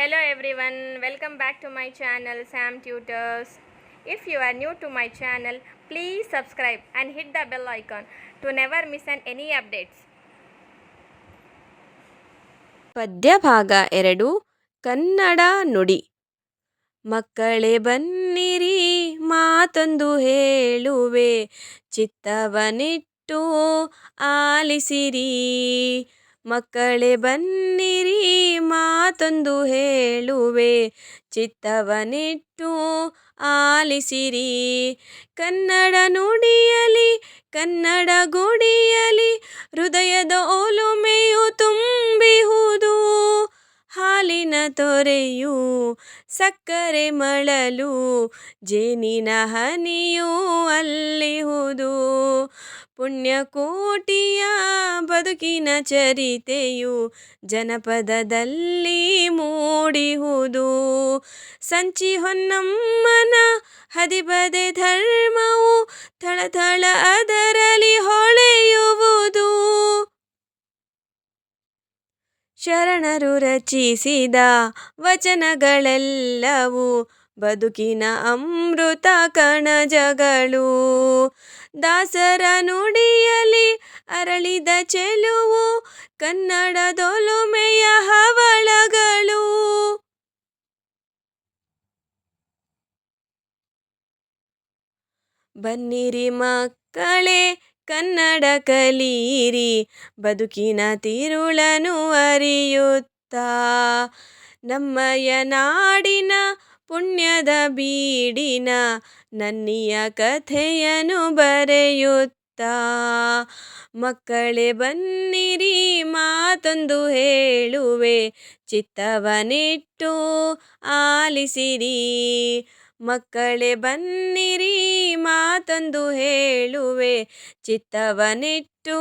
Hello everyone, welcome back to my channel Sam Tutors. If you are new to my channel, please subscribe and hit the bell icon to never miss an any updates. ಪದ್ಯ ಭಾಗ ಎರಡು ಕನ್ನಡ ನುಡಿ ಮಕ್ಕಳೇ ಬನ್ನಿರಿ ಮಾತೊಂದು ಹೇಳುವೆ ಚಿತ್ತವನಿಟ್ಟು ಆಲಿಸಿರಿ ಮಕ್ಕಳೇ ಬನ್ನಿರಿ ಮಾತೊಂದು ಹೇಳುವೆ. ಚಿತ್ತವನಿಟ್ಟು ಆಲಿಸಿರಿ. ಕನ್ನಡ ನುಡಿಯಲಿ, ಕನ್ನಡ ಗುಡಿಯಲಿ, ಹೃದಯದ ಒಲುಮೆಯು ತುಂಬಿಹುದು. ಹಾಲಿನ ತೊರೆಯು, ಸಕ್ಕರೆ ಮಳಲು, ಜೇನಿನ ಹನಿಯೂ ಅಲ್ಲಿಹುದು. ಪುಣ್ಯಕೋಟಿಯ ಬದುಕಿನ ಚರಿತೆಯು ಜನಪದದಲ್ಲಿ ಮೂಡಿಹುದು. ಸಂಚಿ ಹೊನ್ನಮ್ಮನ ಹದಿಬದೆ ಧರ್ಮವು ಥಳಥಳ ಅದರಲ್ಲಿ ಹೊಳೆಯುವುದು. ಶರಣರು ರಚಿಸಿದ ವಚನಗಳೆಲ್ಲವೂ ಬದುಕಿನ ಅಮೃತ ಕಣಜಗಳು. ದಾಸರ ನುಡಿಯಲಿ ಅರಳಿದ ಚೆಲುವು ಕನ್ನಡದೊಲುಮೆಯ ಹವಳಗಳು. ಬನ್ನಿರಿ ಮಕ್ಕಳೇ, ಕನ್ನಡ ಕಲೀರಿ, ಬದುಕಿನ ತಿರುಳನು ಅರಿಯುತ್ತಾ. ನಮ್ಮಯ ನಾಡಿನ ಪುಣ್ಯದ ಬೀಡಿನ ನನ್ನಿಯ ಕಥೆಯನ್ನು ಬರೆಯುತ್ತ, ಮಕ್ಕಳೇ ಬನ್ನಿರಿ, ಮಾತೊಂದು ಹೇಳುವೆ ಚಿತ್ತವನಿಟ್ಟು ಆಲಿಸಿರಿ. ಮಕ್ಕಳೇ ಬನ್ನಿರಿ, ಮಾತೊಂದು ಹೇಳುವೆ ಚಿತ್ತವನಿಟ್ಟು